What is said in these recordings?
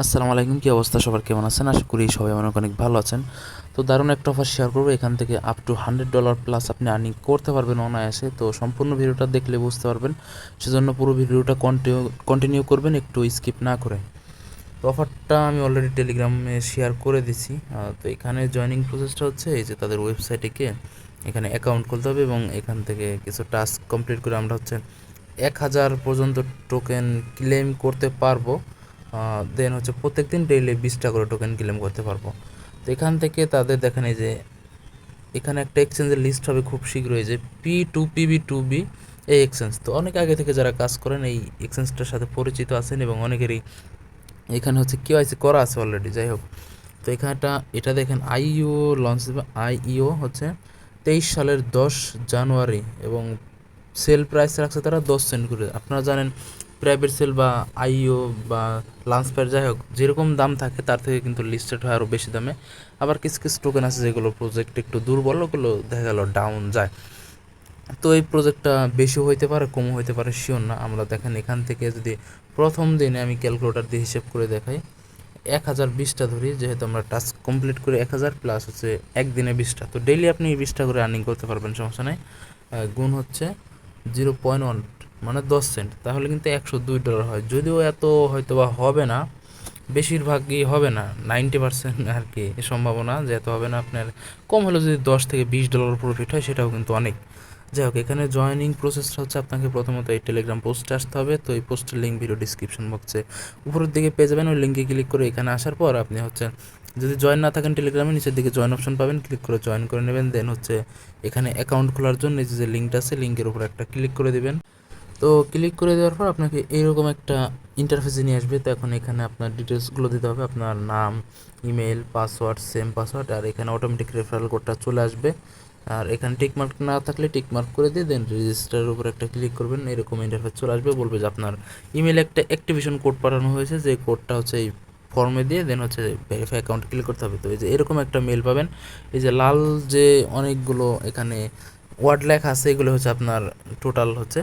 আসসালামু আলাইকুম, কী অবস্থা? সবার কেমন আছেন? আশা করি সবাই অনেক অনেক ভালো আছেন। তো দারুণ একটা অফার শেয়ার করব। এখান থেকে up to hundred dollar plus আপনি আর্নিং করতে পারবেন অনায়াসে। তো সম্পূর্ণ ভিডিওটা দেখলে বুঝতে পারবেন। সেজন্য পুরো ভিডিওটা কন্টিনিউ কন্টিনিউ করবেন, একটু স্কিপ না করে। তো অফারটা আমি অলরেডি টেলিগ্রামে শেয়ার করে দিছি। তো এখানে জয়নিং প্রসেসটা হচ্ছে, এই যে তাদের ওয়েবসাইটে গিয়ে এখানে অ্যাকাউন্ট খুলতে হবে এবং এখান থেকে কিছু টাস্ক কমপ্লিট করে আমরা হচ্ছে এক হাজার পর্যন্ত টোকেন ক্লেম করতে পারব। দেন হচ্ছে প্রত্যেক দিন ডেইলি বিশটা করে টোকেন ক্লেম করতে পারব। তো এখান থেকে তাদের দেখেন এই যে, এখানে একটা এক্সচেঞ্জের লিস্ট হবে খুব শীঘ্রই যে P to P B to B এই এক্সচেঞ্জ তো অনেক আগে থেকে যারা কাজ করেন, এই এক্সচেঞ্জটার সাথে পরিচিত আছেন এবং অনেকেরই এখানে হচ্ছে কেওয়াইসি করা আছে অলরেডি যাই হোক। তো এখানটা, এটা দেখেন আইইও লঞ্চ আইইও হচ্ছে তেইশ সালের দশ জানুয়ারি এবং সেল প্রাইস রাখছে তারা দশ সেন্ট করে। আপনারা জানেন প্রাইভেট সেল বা আইইও বা লাঞ্চ প্যাড যাই হোক, যেরকম দাম থাকে তার থেকে কিন্তু লিস্টেড হয় আরও বেশি দামে। আবার কিছু কিছু টোকেন আছে যেগুলো প্রজেক্ট একটু দুর্বল, ওগুলো দেখা গেল ডাউন যায়। তো এই প্রজেক্টটা বেশি হইতে পারে কম হইতে পারে শিওর না। আমরা দেখেন এখান থেকে যদি প্রথম দিনে আমি ক্যালকুলেটার দিয়ে হিসেব করে দেখাই, এক হাজার বিশটা ধরি, যেহেতু আমরা টাস্ক কমপ্লিট করে এক হাজার প্লাস হচ্ছে একদিনে বিশটা। তো ডেইলি আপনি বিশটা করে আর্নিং করতে পারবেন, সমস্যা নেই। গুণ হচ্ছে জিরো পয়েন্ট ওয়ান মানে দশ সেন্ট তাহলে কিন্তু একশো দুই ডলার হয়। যদিও এত হয়তো বা হবে না, বেশিরভাগই হবে না নাইনটি পার্সেন্ট আর কি সম্ভাবনা, যে এত হবে না আপনার, কম হলেও যদি দশ থেকে বিশ ডলার প্রফিট হয়, সেটাও কিন্তু অনেক। যাই হোক, এখানে জয়েনিং প্রসেসটা হচ্ছে আপনাকে প্রথমত এই টেলিগ্রাম পোস্টে আসতে হবে। তো এই পোস্টের লিঙ্ক ভিডিও ডিসক্রিপশন বক্সে উপরের দিকে পেয়ে যাবেন। ওই লিঙ্কে ক্লিক করে এখানে আসার পর আপনি হচ্ছে, যদি জয়েন না থাকেন টেলিগ্রামে নিচের দিকে জয়েন অপশন পাবেন। ক্লিক করে জয়েন করে নেবেন। দেন হচ্ছে এখানে অ্যাকাউন্ট খোলার জন্য যে লিঙ্কটা আছে লিঙ্কের উপর একটা ক্লিক করে দেবেন। তো ক্লিক করে দেওয়ার পর আপনাকে এইরকম একটা ইন্টারফেসে নিয়ে আসবে। তো এখন এখানে আপনার ডিটেলসগুলো দিতে হবে, আপনার নাম ইমেল পাসওয়ার্ড সেম পাসওয়ার্ড আর এখানে অটোমেটিক রেফারেল কোডটা চলে আসবে। আর এখানে টিকমার্ক না থাকলে টিকমার্ক করে দিয়ে দেন রেজিস্টারের উপর একটা ক্লিক করবেন, এরকম ইন্টারফেস চলে আসবে। বলবে যে আপনার ইমেলে একটা অ্যাক্টিভেশন কোড পাঠানো হয়েছে, যে কোডটা হচ্ছে এই ফর্মে দিয়ে দেন হচ্ছে ভেরিফাই অ্যাকাউন্ট ক্লিক করতে হবে। তো এই যে এরকম একটা মেল পাবেন। এই যে লাল যে অনেকগুলো এখানে ওয়ার্ড লেখা আছে, এগুলো হচ্ছে আপনার টোটাল হচ্ছে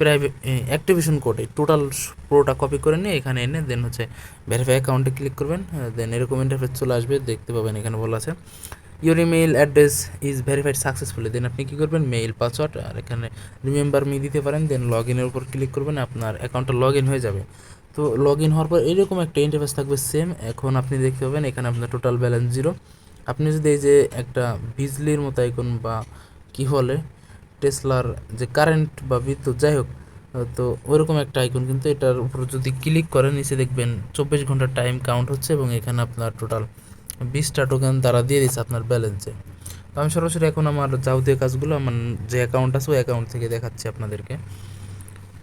প্রাইভেট অ্যাক্টিভেশন কোড এই টোটাল পুরোটা কপি করে নিয়ে এখানে এনে দেন হচ্ছে ভেরিফাই অ্যাকাউন্টে ক্লিক করবেন দেন এরকম ইন্টারফেস চলে আসবে, দেখতে পাবেন এখানে বলা আছে। Your email address is verified successfully then আপনি কী করবেন? মেইল পাসওয়ার্ড আর এখানে রিমেম্বার মি দিতে পারেন দেন লগ ইনের উপর ক্লিক করবেন, আপনার অ্যাকাউন্টটা লগ ইন হয়ে যাবে। তো লগ ইন হওয়ার পর এরকম একটা ইন্টারফেস থাকবে সেম এখন আপনি দেখতে পাবেন এখানে আপনার টোটাল ব্যালেন্স জিরো আপনি যদি এই যে একটা বিজলির মতো আইকন বা কী বলে টেসলার যে কারেন্ট বা বিদ্যুৎ, যাই হোক, তো ওইরকম একটা আইকন কিন্তু এটার উপর যদি ক্লিক করেন, নিচে দেখবেন চব্বিশ ঘণ্টা টাইম কাউন্ট হচ্ছে এবং এখানে আপনার টোটাল বিশটা টোকেন তারা দিয়ে দিচ্ছে আপনার ব্যালেন্সে তো আমি সরাসরি এখন আমার যাবতীয় কাজগুলো, আমার যে অ্যাকাউন্ট আছে, ওই অ্যাকাউন্ট থেকে দেখাচ্ছি আপনাদেরকে।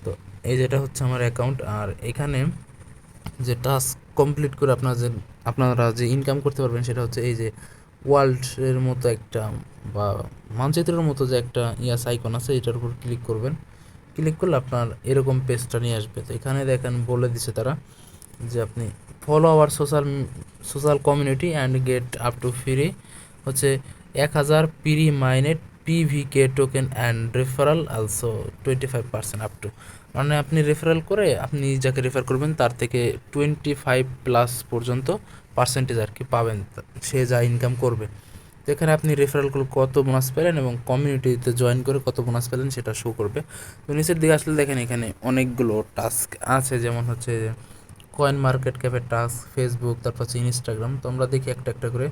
তো এই যেটা হচ্ছে আমার অ্যাকাউন্ট আর এখানে যে টাস্ক কমপ্লিট করে আপনার যে, আপনারা যে ইনকাম করতে পারবেন, সেটা হচ্ছে এই যে ওয়ার্ল্ডের মতো একটা বা মানচিত্রের মতো যে একটা ইয়াস আইকন আছে, এটার উপর ক্লিক করবেন। ক্লিক করলে আপনার এরকম পেজটা নিয়ে আসবে। তো এখানে দেখেন, বলে দিছে তারা যে আপনি follow our social social community and get up to free হচ্ছে এক হাজার per minute PVK token and referral also twenty five percent up to মানে আপনি রেফারেল করে আপনি যাকে রেফার করবেন, তার থেকে টোয়েন্টি ফাইভ প্লাস পর্যন্ত পার্সেন্টেজ আর কি পাবেন, সে যা ইনকাম করবে। তো এখানে আপনি রেফারেল কত বোনাস পেলেন এবং কমিউনিটিতে জয়েন করে কত বোনাস পেলেন সেটা শো করবে। তো নিচের দিকে আসলে দেখেন এখানে অনেকগুলো টাস্ক আছে, যেমন হচ্ছে কয়েন মার্কেট ক্যাপের টাস্ক ফেসবুক তারপর হচ্ছে ইনস্টাগ্রাম তো আমরা দেখি একটা একটা করে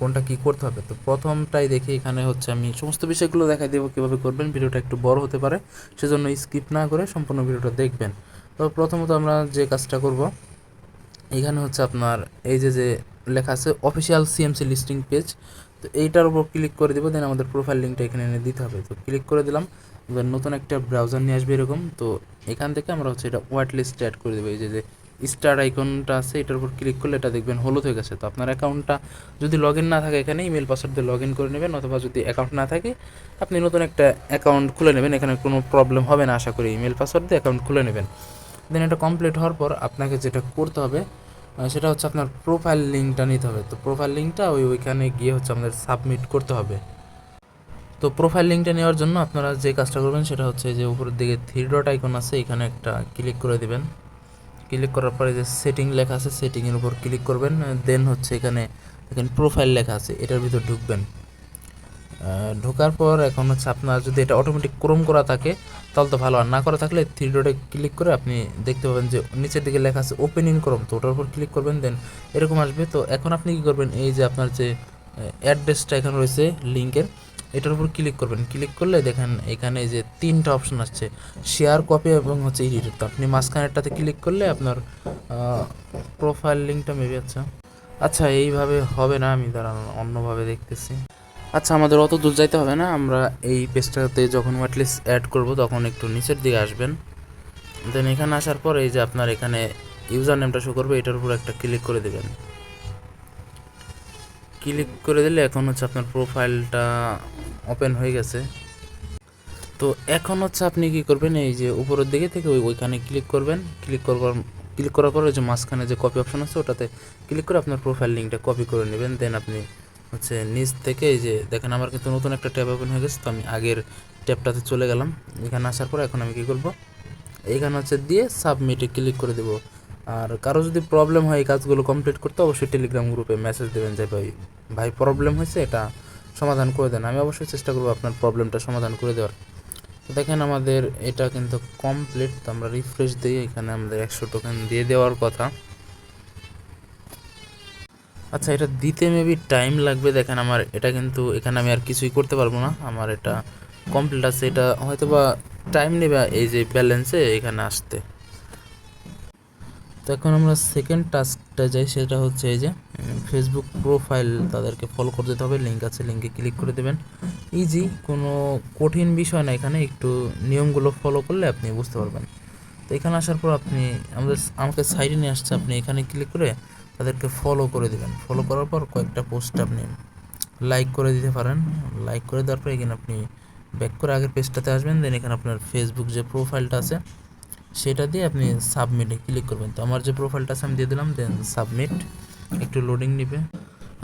কোনটা কি করতে হবে। তো প্রথমটাই দেখি এখানে হচ্ছে আমি সমস্ত বিষয়গুলো দেখাই দেবো কীভাবে করবেন, ভিডিওটা একটু বড় হতে পারে, সেজন্য স্কিপ না করে সম্পূর্ণ ভিডিওটা দেখবেন। তো প্রথমত আমরা যে কাজটা করব, এখানে হচ্ছে আপনার এই যে যে লেখা আছে অফিসিয়াল সিএমসি লিস্টিং পেজ তো এইটার উপর ক্লিক করে দেবো দেন আমাদের প্রোফাইল লিঙ্কটা এখানে এনে দিতে হবে। তো ক্লিক করে দিলাম, এবার নতুন একটা ব্রাউজার নিয়ে আসবে এরকম। তো এখান থেকে আমরা হচ্ছে এটা হোয়াইট লিস্টে অ্যাড করে দেবো। এই যে যে স্টার আইকনটা আছে, এটার উপর ক্লিক করলে এটা দেখবেন হলুদ হয়ে গেছে। তো আপনার অ্যাকাউন্টটা যদি লগ না থাকে এখানে ইমেল পাসওয়ার্ড দিয়ে লগ করে নেবেন, অথবা যদি অ্যাকাউন্ট না থাকে, আপনি নতুন একটা অ্যাকাউন্ট খুলে নেবেন। এখানে কোনো প্রবলেম হবে না, আশা করি ইমেল পাসওয়ার্ড দিয়ে অ্যাকাউন্ট খুলে নেবেন। দেন এটা কমপ্লিট হওয়ার পর আপনাকে যেটা করতে হবে সেটা হচ্ছে আপনার প্রোফাইল লিঙ্কটা নিতে হবে। তো প্রোফাইল লিঙ্কটা ওই ওইখানে গিয়ে হচ্ছে আমাদের সাবমিট করতে হবে। তো প্রোফাইল লিঙ্কটা নেওয়ার জন্য আপনারা যে কাজটা করবেন সেটা হচ্ছে যে উপরের দিকে থ্রি ডট আইকন আছে, এখানে একটা ক্লিক করে দেবেন। ক্লিক করার পরে যে সেটিং লেখা আছে সেটিংয়ের উপর ক্লিক করবেন। দেন হচ্ছে এখানে এখানে প্রোফাইল লেখা আছে, এটার ভিতর ঢুকবেন। ঢোকার পর এখন হচ্ছে আপনার যদি এটা অটোমেটিক ক্রোম করা থাকে, তাহলে তো ভালো। আর না করা থাকলে থ্রি ডটে ক্লিক করে আপনি দেখতে পাবেন যে নিচের দিকে লেখা আছে ওপেনিং ক্রোম। তো ওটার উপর ক্লিক করবেন দেন এরকম আসবে। তো এখন আপনি কি করবেন, এই যে আপনার যে অ্যাড্রেসটা এখানে রয়েছে লিঙ্কের এটার উপর ক্লিক করবেন। ক্লিক করলে দেখেন এখানে যে তিনটা অপশন আসছে শেয়ার কপি এবং হচ্ছে এডিট তো আপনি মাঝখানেরটাতে ক্লিক করলে আপনার প্রোফাইল লিঙ্কটা মেবি আচ্ছা। আচ্ছা এইভাবে হবে না, আমি দাঁড়ান, অন্যভাবে দেখতেছি। আচ্ছা আমাদের অত দূর যাইতে হবে না। আমরা এই পেজটাতে যখন ওয়াটলিস্ট অ্যাড করব, তখন একটু নিচের দিকে আসবেন। দেন এখানে আসার পর এই যে আপনার এখানে ইউজার নেমটা শো করবে, এটার উপর একটা ক্লিক করে দেবেন। ক্লিক করে দিলে এখন হচ্ছে আপনার প্রোফাইলটা ওপেন হয়ে গেছে। তো এখন হচ্ছে আপনি কি করবেন, এই যে উপরের দিকে থেকে ওই ওইখানে ক্লিক করবেন। ক্লিক করবার ক্লিক করার পর ওই যে মাঝখানে যে কপি অপশন আছে, ওটাতে ক্লিক করে আপনার প্রোফাইল লিঙ্কটা কপি করে নেবেন। দেন আপনি হচ্ছে নিচ থেকে এই যে দেখেন আমার কিন্তু নতুন একটা ট্যাব ওপেন হয়ে গেছে, তো আমি আগের ট্যাবটাতে চলে গেলাম। এখানে আসার পর এখন আমি কী করব? এইখানে হচ্ছে দিয়ে সাবমিটে ক্লিক করে দেবো। আর কারও যদি প্রবলেম হয় এই কাজগুলো কমপ্লিট করতে, অবশ্যই টেলিগ্রাম গ্রুপে মেসেজ দেবেন যে, ভাই ভাই প্রবলেম হয়েছে, এটা সমাধান করে দেন। আমি অবশ্যই চেষ্টা করব আপনার প্রবলেমটা সমাধান করে দেওয়ার। দেখেন আমাদের এটা কিন্তু কমপ্লিট তো আমরা রিফ্রেশ দিই। এখানে আমাদের একশো টোকেন দিয়ে দেওয়ার কথা। আচ্ছা এটা দিতে মেবি টাইম লাগবে। দেখেন আমার এটা কিন্তু এখানে আমি আর কিছুই করতে পারব না। আমার এটা কমপ্লিট আছে। এটা হয়তো বা টাইম নেবে এই যে ব্যালেন্সে এখানে আসতে। তো এখন আমরা সেকেন্ড টাস্কটা যাই, সেটা হচ্ছে এই যে ফেসবুক প্রোফাইল তাদেরকে ফলো করে দিতে হবে। লিঙ্ক আছে লিঙ্কে ক্লিক করে দেবেন। ইজি কোনো কঠিন বিষয় না এখানে। একটু নিয়মগুলো ফলো করলে আপনি বুঝতে পারবেন। তো এখানে আসার পর আপনি আমাদের, আমাকে সাইডে নিয়ে আসছে। আপনি এখানে ক্লিক করে তাদেরকে ফলো করে দেবেন। ফলো করার পর কয়েকটা পোস্ট আপনি লাইক করে দিতে পারেন। লাইক করে দেওয়ার পর এখানে আপনি ব্যাক করে আগের পেজটাতে আসবেন। দেন এখানে আপনার ফেসবুক যে প্রোফাইলটা আছে, সেটা দিয়ে আপনি সাবমিটে ক্লিক করবেন। তো আমার যে প্রোফাইলটা আছে, আমি দিয়ে দিলাম দেন সাবমিট একটু লোডিং নেবে।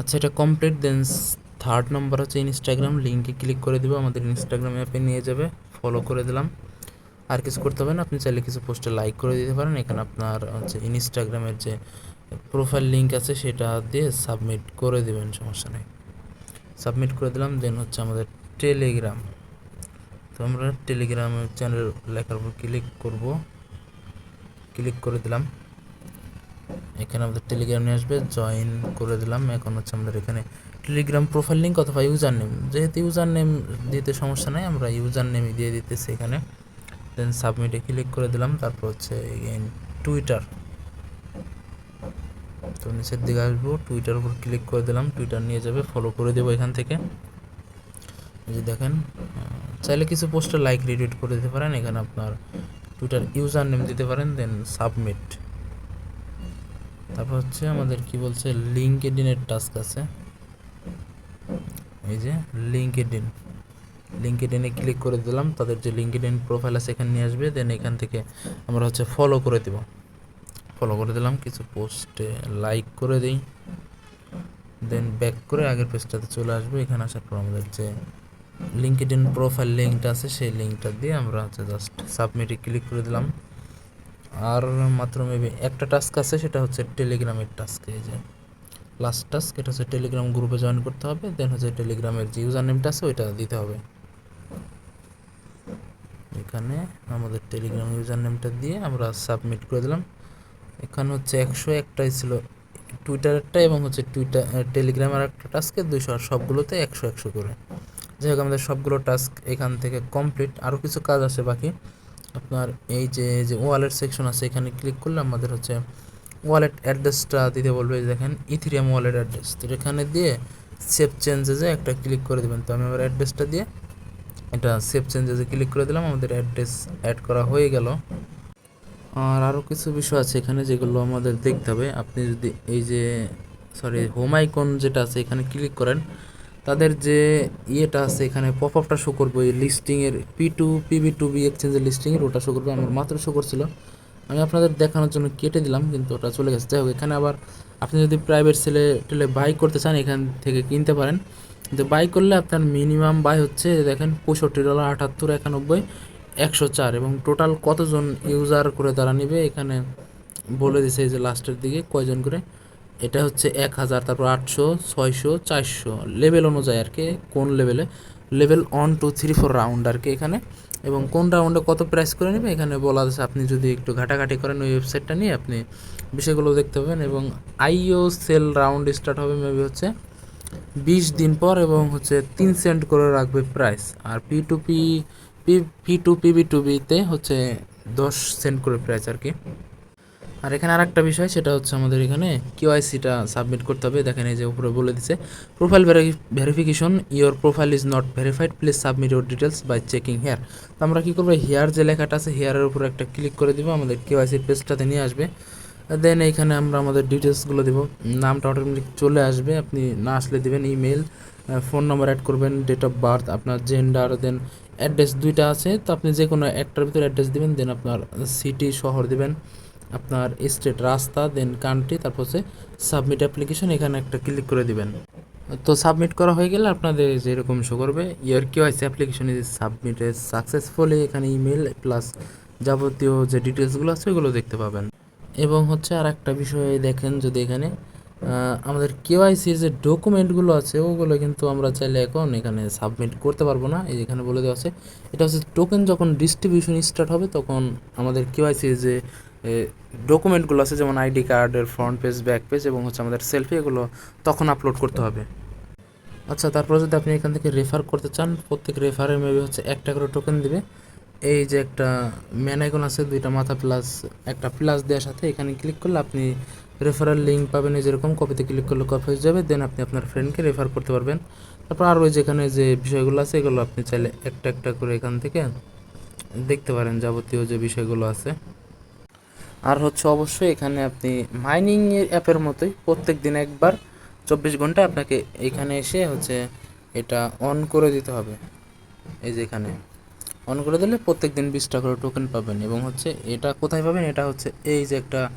আচ্ছা এটা কমপ্লিট দেন থার্ড নাম্বার হচ্ছে ইনস্টাগ্রাম লিঙ্কে ক্লিক করে দেবো। আমাদের ইনস্টাগ্রাম অ্যাপে নিয়ে যাবে। ফলো করে দিলাম। আর কিছু করতে হবে না। আপনি চাইলে কিছু পোস্টে লাইক করে দিতে পারেন। এখানে আপনার হচ্ছে ইনস্টাগ্রামের যে প্রোফাইল লিঙ্ক আছে, সেটা দিয়ে সাবমিট করে দেবেন, সমস্যা নেই। সাবমিট করে দিলাম দেন হচ্ছে আমাদের টেলিগ্রাম তো আমরা টেলিগ্রাম চ্যানেল লেখার উপর ক্লিক করব। ক্লিক করে দিলাম। এখানে আমাদের টেলিগ্রাম নিয়ে আসবে জয়েন করে দিলাম। এখন হচ্ছে আমাদের এখানে টেলিগ্রাম প্রোফাইল লিঙ্ক অথবা ইউজার নেম যেহেতু ইউজার নেম দিতে সমস্যা নেই, আমরা ইউজার নেমই দিয়ে দিতেছি এখানে। দেন সাবমিটে ক্লিক করে দিলাম, তারপর হচ্ছে টুইটার তো নিচের দিকে আসব টুইটার উপর ক্লিক করে দিলাম টুইটার নিয়ে যাবে ফলো করে দেবো এখান থেকে। এই যে দেখেন চাইলে কিছু পোস্টে লাইক রিটুইট করে দিতে পারেন, এখানে আপনার টুইটার ইউজার নেম দিতে পারেন দেন সাবমিট তারপর হচ্ছে আমাদের কি বলছে লিঙ্কডিনের টাস্ক আছে। এই যে লিঙ্কডিন লিঙ্কডিনে ক্লিক করে দিলাম, তাদের যে লিঙ্কডিন প্রোফাইল আছে এখানে নিয়ে আসবে দেন এখান থেকে আমরা হচ্ছে ফলো করে দেব। ফলো করে দিলাম, কিছু পোস্টে লাইক করে দিই। দেন ব্যাক করে আগের পেজটাতে চলে আসবে, এখানে আসার পর আমাদের যে লিঙ্কডিন প্রোফাইল লিঙ্কটা আছে, সেই লিঙ্কটা দিয়ে আমরা হচ্ছে জাস্ট সাবমিটে ক্লিক করে দিলাম। আর মাত্র মেবি একটা টাস্ক আছে, সেটা হচ্ছে টেলিগ্রামের টাস্ক এই যে লাস্ট টাস্ক এটা হচ্ছে টেলিগ্রাম গ্রুপে জয়েন করতে হবে দেন হচ্ছে টেলিগ্রামের যে ইউজার নেমটা আছে, ওইটা দিতে হবে। এখানে আমাদের টেলিগ্রাম ইউজার নেমটা দিয়ে আমরা সাবমিট করে দিলাম। এখানে হচ্ছে একশো একটাই ছিল টুইটারেরটা এবং হচ্ছে টুইটার টেলিগ্রাম আর একটা টাস্কে দুইশো আর সবগুলোতে একশো একশো করে। যাই হোক, আমাদের সবগুলো টাস্ক এখান থেকে কমপ্লিট আরও কিছু কাজ আছে বাকি। আপনার এই যে যে ওয়ালেট সেকশন আছে, এখানে ক্লিক করলে আমাদের হচ্ছে ওয়ালেট অ্যাড্রেসটা দিতে বলবে। দেখেন ইথিরিয়াম ওয়ালেট অ্যাড্রেস তো এখানে দিয়ে সেভ চেঞ্জেসে একটা ক্লিক করে দেবেন। তো আমি আমার অ্যাড্রেসটা দিয়ে এটা সেভ চেঞ্জেসে ক্লিক করে দিলাম, আমাদের অ্যাড্রেস অ্যাড করা হয়ে গেল। আর আরও কিছু বিষয় আছে এখানে যেগুলো আমাদের দেখতে হবে। আপনি যদি এই যে সরি হোম আইকন যেটা আছে, এখানে ক্লিক করেন, তাদের যে ইয়েটা আছে, এখানে পপ আপটা শো করবে। ওই লিস্টিংয়ের P to PB to B এক্সচেঞ্জের লিস্টিংয়ের ওটা শো করবে। আমার মাত্র শো করছিল। আমি আপনাদের দেখানোর জন্য কেটে দিলাম, কিন্তু ওটা চলে গেছে। যাই হোক, এখানে আবার আপনি যদি প্রাইভেট সেলে টেলে বাই করতে চান, এখান থেকে কিনতে পারেন। কিন্তু বাই করলে আপনার মিনিমাম বাই হচ্ছে, দেখেন পঁয়ষট্টি ডলার আটাত্তর একানব্বই, একশো চার এবং টোটাল কতজন ইউজার করে তারা নেবে, এখানে বলে দিছে এই যে লাস্টের দিকে কয়জন করে, এটা হচ্ছে এক হাজার, তারপর আটশো, ছয়শো, চারশো লেভেল অনুযায়ী আর কি, কোন লেভেলে level one two three four round আর কি এখানে, এবং কোন রাউন্ডে কত প্রাইস করে নেবে, এখানে বলা আছে আপনি যদি একটু ঘাটাঘাটি করেন ওই ওয়েবসাইটটা নিয়ে আপনি বিষয়গুলো দেখতে পাবেন, এবং আইও সেল রাউন্ড স্টার্ট হবে মেবি হচ্ছে বিশ দিন পর এবং হচ্ছে তিন সেন্ট করে রাখবে price R P to P P to P PB to বিতে হচ্ছে দশ সেন্ট করে প্রাইস আর কি। আর এখানে আরেকটা বিষয়, সেটা হচ্ছে আমাদের এখানে কিউআইসিটা সাবমিট করতে হবে। দেখেন এই যে উপরে বলে দিছে profile verification your profile is not verified please submit your details by checking here তো আমরা কী করব হেয়ার যে লেখাটা আছে হেয়ারের উপরে একটা ক্লিক করে দিব। আমাদের কিউআইসির পেজটাতে নিয়ে আসবে। দেন এইখানে আমরা আমাদের ডিটেলসগুলো দেবো। নামটা অটোমেটিক চলে আসবে। আপনি না আসলে দেবেন ইমেল ফোন নাম্বার অ্যাড করবেন ডেট অফ বার্থ আপনার জেন্ডার দেন অ্যাড্রেস দুইটা আছে। তো আপনি যে কোনো একটার ভিতরে অ্যাড্রেস দেবেন দেন আপনার সিটি শহর দেবেন। আপনার স্টেট রাস্তা দেন কান্ট্রি তারপর হচ্ছে সাবমিট অ্যাপ্লিকেশন এখানে একটা ক্লিক করে দিবেন। তো সাবমিট করা হয়ে গেলে আপনাদের যেরকম শো করবে your KYC application is submitted successfully এখানে ইমেল প্লাস যাবতীয় যে ডিটেলসগুলো আছে, ওগুলো দেখতে পাবেন। এবং হচ্ছে আর একটা বিষয় দেখেন যদি এখানে আমাদের কেওয়াইসির যে ডকুমেন্টগুলো আছে, ওগুলো কিন্তু আমরা চাইলে এখন এখানে সাবমিট করতে পারব না। এই যেখানে বলে দেওয়া আছে, এটা হচ্ছে টোকেন যখন ডিস্ট্রিবিউশন স্টার্ট হবে, তখন আমাদের কেওয়াইসির যে ডকুমেন্টগুলো আছে, যেমন আইডি কার্ডের ফ্রন্ট পেজ ব্যাক পেজ এবং হচ্ছে আমাদের সেলফি এগুলো তখন আপলোড করতে হবে। আচ্ছা তারপরে যদি আপনি এখান থেকে রেফার করতে চান, প্রত্যেক রেফারের মেবি হচ্ছে একটা করে টোকেন দিবে। এই যে একটা ম্যান আইকন আছে, দুইটা মাথা প্লাস একটা প্লাস দেওয়ার সাথে এখানে ক্লিক করলে আপনি রেফারেল লিঙ্ক পাবেন। এই যেরকম কপিতে ক্লিক করলে কপি হয়ে যাবে দেন আপনি আপনার ফ্রেন্ডকে রেফার করতে পারবেন। তারপর আর ওই যেখানে যে বিষয়গুলো আছে, এগুলো আপনি চাইলে একটা একটা করে এখান থেকে দেখতে পারেন যাবতীয় যে বিষয়গুলো আছে। আর হচ্ছে অবশ্যই এখানে আপনি মাইনিং অ্যাপের মতোই প্রত্যেক দিন একবার চব্বিশ ঘণ্টা আপনাকে এখানে এসে হচ্ছে এটা অন করে দিতে হবে। এই যে এখানে। অন করে দিলে প্রত্যেক দিন বিশটা করে টোকেন পাবেন এবং হচ্ছে এটা কোথায় পাবেন? এটা হচ্ছে এই যে একটা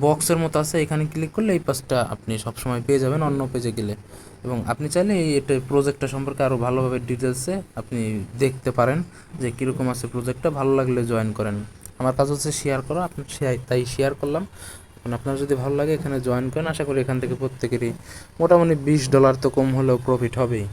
বক্সের মতো আছে, এখানে ক্লিক করলে এই পাসটা আপনি সবসময় পেয়ে যাবেন অন্য পেজে গেলে। এবং আপনি চাইলে এই এটা প্রজেক্টটা সম্পর্কে আরও ভালোভাবে ডিটেলসে আপনি দেখতে পারেন যে কীরকম আছে প্রজেক্টটা ভালো লাগলে জয়েন করেন। আমার কাজ হচ্ছে শেয়ার করা আপনি শেয়ার- তাই শেয়ার করলাম। এখন আপনার যদি ভালো লাগে এখানে জয়েন করেন, আশা করি এখান থেকে প্রত্যেকেরই মোটামুটি বিশ ডলার তো কম হলেও প্রফিট হবেই।